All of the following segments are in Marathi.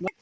vlog.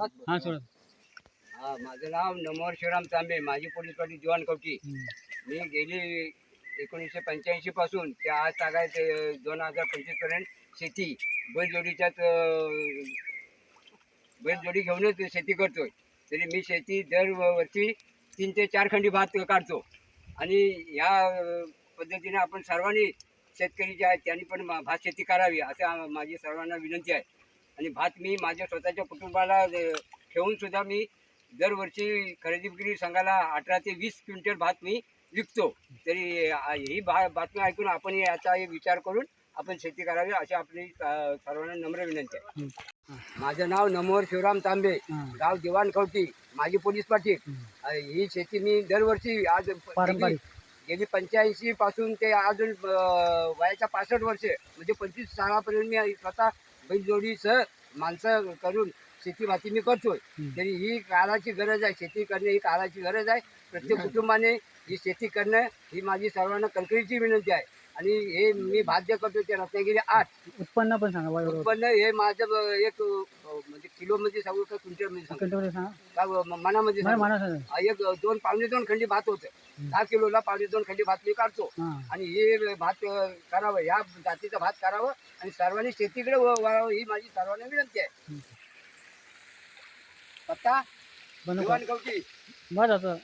हा सोड. हा माझं नाव नमोहर शिवराम तांबे माजी पोलीस पाटील दिवाण कवटी मी गेली एकोणीसशे पंच्याऐंशी पासून ते आज तागायत दोन हजार पंचवीसपर्यंत शेती बैलजोडीच्याच बैलजोडी घेऊनच शेती करतोय. तरी मी शेती दरवर्षी तीन ते चार खंडी भात काढतो. आणि ह्या पद्धतीने आपण सर्वांनी शेतकरी जे आहेत त्यांनी पण भात शेती करावी असं माझी सर्वांना विनंती आहे. आणि भात मी माझ्या स्वतःच्या कुटुंबाला ठेवून सुद्धा मी दरवर्षी खरेदी विक्री संघाला अठरा ते वीस क्विंटल भात मी विकतो. तरी ही बा बातमी ऐकून आपण याचा विचार करून आपण शेती करावी अशी आपली सर्वांना नम्र विनंती आहे. माझं नाव नमोहर शिवराम तांबे. गाव दिवाण कवटी माजी पोलीस पाटील. ही. शेती मी दरवर्षी आज पारंपरिक. गेली पंच्याऐंशी पासून ते अजून वयाच्या पासष्ट वर्षे म्हणजे पंचवीस सालापर्यंत मी स्वतः बैलजोडीचं माणसं करून शेती भाती मी करतोय. तरी ही काळाची गरज आहे. शेती करणे ही काळाची गरज आहे. प्रत्येक कुटुंबाने ही शेती करणं ही माझी सर्वांना कणकरीची विनंती आहे. आणि हे मी भाज्य करतो ते रत्नागिरी आठ. उत्पन्न पण सांगा उत्पन्न हे माझं एक म्हणजे किलोमध्ये सांगू का क्विंटलमध्ये सांगू? का मनामध्ये? म्हणा सांगा? हा, एक दोन पावणे दोन खंडी भात होतं. दहा किलोला पावणे दोन खंडी भात मी काढतो. आणि हे भात करावं ह्या जातीचं भात करावं. आणि सर्वांनी शेतीकडे वळावं ही माझी सर्वांना विनंती आहे. पत्ता बनव दिवाण कवटी बरं